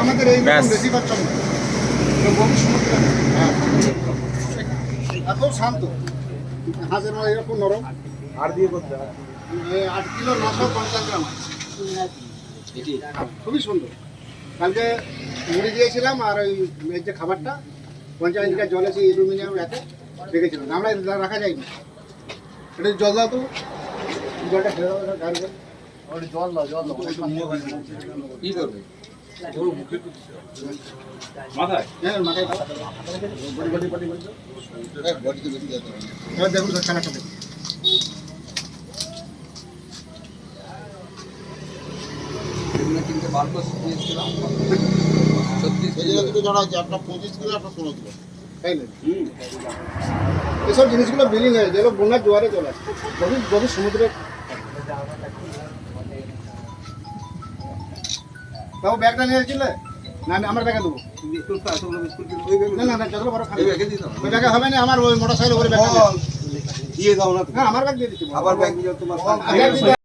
আমাদের এই। বেশি বাচ্চা। হ্যাঁ। খুব শান্ত হাঁসের এরকম নরম আর দিয়ে করতে আট কিলো নশো পঞ্চাশ গ্রাম খুবই সুন্দর কালকে মুড়ি দিয়েছিলাম আর ওই এই যে খাবারটা পঞ্চাশ লিটার জল আছে অ্যালুমিনিয়াম এতে রেখেছিলাম আমরা রাখা যায়নি এটা জল দাও তো জলটা দাও গাড়ি জল দাও জল কি করবে? হ্যাঁ মাথায় বডি এবার দেখুন স্যার দেখুন। এসব জিনিসগুলো বিলিং হয়ে যেগুলো বন্যার জোয়ারে চলে আসে। যদি যদি সমুদ্রে তাও ব্যাগটা নিয়ে এসেছিলে? না না, আমার ব্যাগে দেবো। না না না যতগুলো বড় খালি। ওই ব্যাগে হবে না আমার ওই মোটর সাইকেল ওপরে ব্যাগটা দিয়ে- দাও। না হ্যাঁ আমার ব্যাগ দিয়ে দিচ্ছি। আবার ব্যাগ দিয়ে তোমার ব্যাগ দিতে